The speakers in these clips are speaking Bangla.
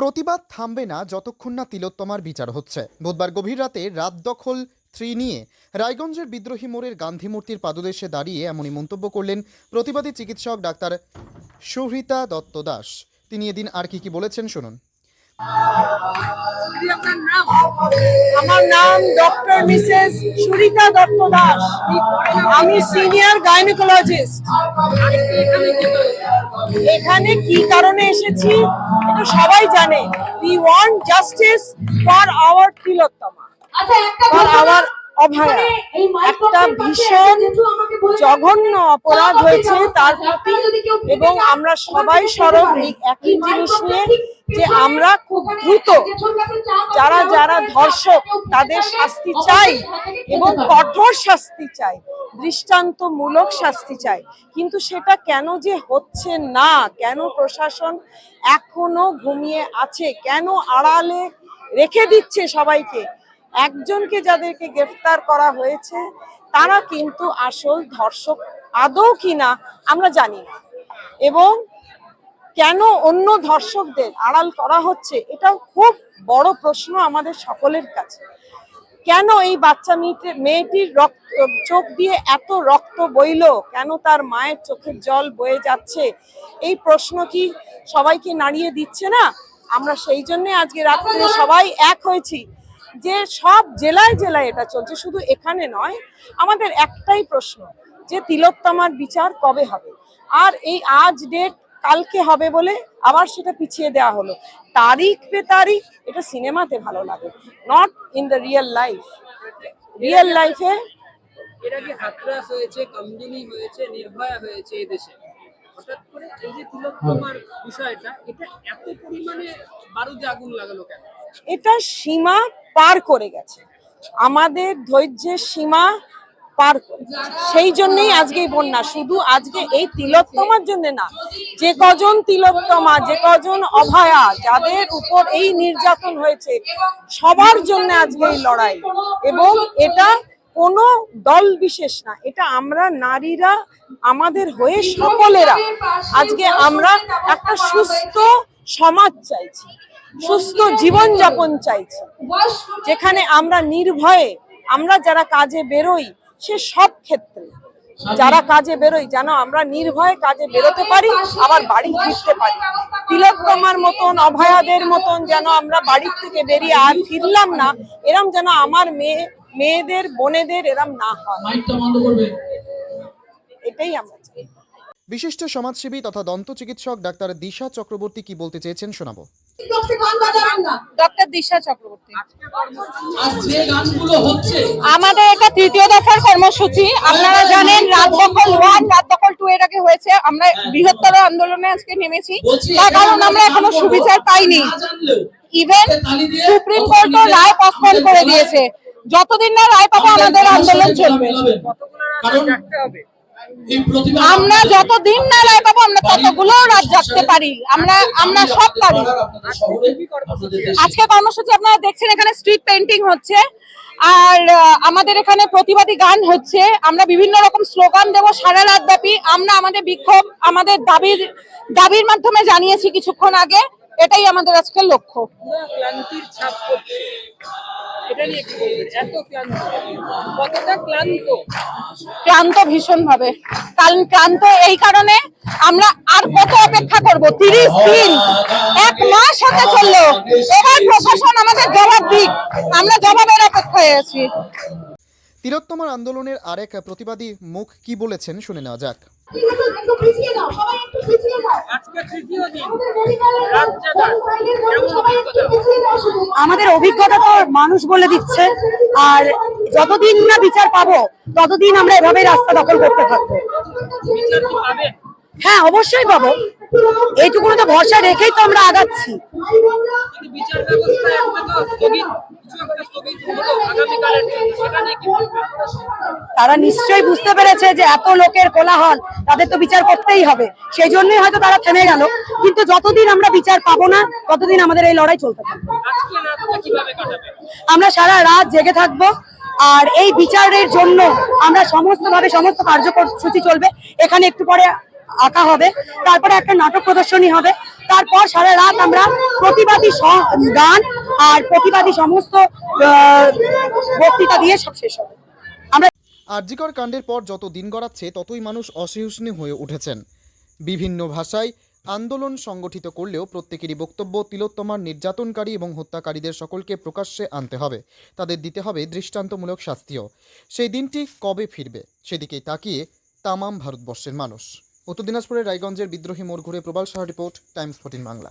প্রতিবাদ থামবে না যতক্ষণ না তিলোত্তমার বিচার হচ্ছে। বুধবার গভীর রাতে রাত দখল থ্রি নিয়ে রায়গঞ্জের বিদ্রোহী মোড়ের গান্ধী মূর্তির পাদদেশে দাঁড়িয়ে এমনই মন্তব্য করলেন প্রতিবাদী চিকিৎসক ডাক্তার সুহৃতা দত্ত দাস। তিনি এদিন আর কি কি বলেছেন, শুনুন। আমার নাম ডক্টর মিসেস সুরিতা দত্ত দাস। আমি সিনিয়র গাইনোকোলজিস্ট। এখানে কি কারণে এসেছি এটা সবাই জানে। We want justice for our Tilottama. আচ্ছা একটা ফর আওয়ার অভয়া মানে একটা ভীষণ জঘন্য অপরাধ হয়েছে তার প্রতি এবং আমরা সবাই যেতে সরব এই একই জিনিস নিয়ে যে আমরা খুব দ্রুত পাওয়ার যারা যারা ধর্ষক তাদের শাস্তি চাই এবং কঠোর শাস্তি চাই দৃষ্টান্তমূলক শাস্তি চাই। কিন্তু সেটা কেন যে হচ্ছে না কেন প্রশাসন এখনও ঘুমিয়ে আছে কেন আড়ালে রেখে দিচ্ছে সবাইকে? একজনকে যাদেরকে গ্রেফতার করা হয়েছে, তারা কিন্তু আসল ধর্ষক আদৌ কিনা আমরা জানি না। এবং কেন অন্য ধর্ষকদের আড়াল করা হচ্ছে, এটাও খুব বড় প্রশ্ন আমাদের সকলের কাছে। কেন এই বাচ্চা মেয়েটির মেয়েটির রক্ত, চোখ দিয়ে এত রক্ত বইল? কেন তার মায়ের চোখের জল বয়ে যাচ্ছে? এই প্রশ্ন কি সবাইকে নাড়িয়ে দিচ্ছে না? আমরা সেই জন্য আজকে রাত্রে সবাই এক হয়েছি। যে সব জেলায় জেলায় এটা চলছে শুধু এখানে নয় আমাদের একটাই প্রশ্ন যে তিলোত্তমার বিচার কবে হবে? আর এই আজ ডেট কালকে হবে বলে আবার সেটা পিছিয়ে দেওয়া হলো। তারিখ পে তারিখ এটা সিনেমাতে ভালো লাগে not in the real life real লাইফে এর আগে হাতরাস হয়েছে কামদিনী হয়েছে নির্ভয়া হয়েছে এই দেশে। হঠাৎ করে এই যে তিলোত্তমার বিষয়টা এটা এত পরিমাণে বারুদে আগুন লাগালো কেন? এটা সীমা পার করে গেছে। আমাদের ধৈর্যের সীমা পার সেই জন্যই আজকে বন্যা। শুধু আজকে এই তিলোত্তমার জন্য না, যে কজন তিলোত্তমা, যে কজন অভয়া, যাদের উপর এই নির্যাতন হয়েছে, সবার জন্য আজকে এই লড়াই। এবং এটা কোনো দল বিশেষ না, এটা আমরা নারীরা, আমাদের হয়ে সকলেরা আজকে আমরা একটা সুস্থ সমাজ চাইছি। সুস্থ জীবন যাপন চাইছি। যেখানে আমরা নির্ভয়ে আমরা যারা কাজে বেরোই সে সব ক্ষেত্রে। যারা কাজে বেরোই যেন আমরা নির্ভয়ে কাজে বেরোতে পারি আবার বাড়ি ফিরতে পারি। তিলোত্তমার মতন অভয়াদের মতন যেন আমরা বাড়ির থেকে বেরিয়ে আর ফিরলাম না এরম যেন আমার মেয়ে মেয়েদের বোনেদের এরম না হয়। এটাই আমরা চাই। বিশিষ্ট সমাজসেবী তথা দন্ত চিকিৎসক ডাক্তার দিশা চক্রবর্তী কি বলতে চেয়েছেন শোনাবো। বক্সে গান বাজাবেন না। ডক্টর দিশা চক্রবর্তী। আর যে গানগুলো হচ্ছে আমাদের এটা তৃতীয় দফার কর্মসূচি। আপনারা জানেন রাত দখল ওয়ান রাত দখল টু এর আগে হয়েছে। আমরা বৃহত্তর আন্দোলনে আজকে নেমেছি। তার কারণ আমরা এখনও সুবিচার পাইনি। ইভেন সুপ্রিম কোর্টও রায় করে দিয়েছে। যতদিন না রায় পাবো আমাদের আন্দোলন চলবে। আমরা যতদিন না রায় পাবো আমরা ততগুলো রাত জাগতে পারি। আমরা আমরা সব পারি। আজকে কর্মসূচি আপনারা দেখছেন এখানে স্ট্রিট পেন্টিং হচ্ছে। আর আমাদের এখানে প্রতিবাদী গান হচ্ছে। আমরা বিভিন্ন রকম স্লোগান দেব সারা রাত ব্যাপী আমরা আমাদের বিক্ষোভ আমাদের দাবির দাবির মাধ্যমে জানিয়েছি কিছুক্ষণ আগে। এটাই আমাদের আজকের লক্ষ্য। এটা নিয়ে কি বলবেন এত ক্লান্ত? কতটা ক্লান্ত? ক্লান্ত ভীষণ ভাবে কারণ ক্লান্ত এই কারণে আমরা আর কত অপেক্ষা করব? তিরিশ দিন এক মাস হতে চলল। এবার প্রশাসন আমাদের জবাব দিক। আমরা জবাবের অপেক্ষায় আছি। তিলোত্তমার আন্দোলনের আরেক প্রতিবাদী মুখ কি বলেছেন শুনে নেওয়া যাক। ঠিক আছে একটু পিছিয়ে দাও সবাই একটু পিছিয়ে দাও আজকে তৃতীয় দিন। রাত জাগা কেমন সবাই একটু অভিজ্ঞতা পিছিয়ে দাও শুধু আমাদের অভিজ্ঞতা তো মানুষ বলে দিচ্ছে। আর যতদিন না বিচার পাবো, ততদিন আমরা এভাবে রাস্তা দখল করতে থাকব। হ্যাঁ অবশ্যই পাবো। এইটুকুনো তো ভরসা রেখেই তো আমরা আগাচ্ছি। তারা নিশ্চয়ই বুঝতে পেরেছে যে এত লোকের কোলাহল, তাদের তো বিচার করতেই হবে। সেই জন্যই হয়তো তারা থেমে গেল। কিন্তু যতদিন আমরা বিচার পাবো না, ততদিন আমাদের এই লড়াই চলতে থাকবে। আমরা সারা রাত জেগে থাকব আর এই বিচারের জন্য আমরা সমস্ত ভাবে সমস্ত কার্যসূচি চলবে। এখানে একটু পরে আঁকা হবে তারপরে একটা নাটক প্রদর্শনী হবে তারপর সারা রাত আমরা প্রতিবাদী গান আর প্রতিবাদী সমস্ত আহ, বক্তৃতা দিয়ে সব শেষ হবে। আরজিকর কাণ্ডের পর যত দিন গড়াচ্ছে ততই মানুষ অসহিষ্ণু হয়ে উঠেছেন। বিভিন্ন ভাষায় আন্দোলন সংগঠিত করলেও প্রত্যেকেরই বক্তব্য তিলোত্তমার নির্যাতনকারী এবং হত্যাকারীদের সকলকে প্রকাশ্যে আনতে হবে। তাদের দিতে হবে দৃষ্টান্তমূলক শাস্তিও। সেই দিনটি কবে ফিরবে সেদিকে তাকিয়ে তামাম ভারতবর্ষের মানুষ। উত্তর দিনাজপুরের রায়গঞ্জের বিদ্রোহী মোড় ঘুরে Prabal Saha report, Times fourteen Bangla.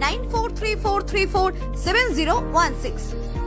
9434347016.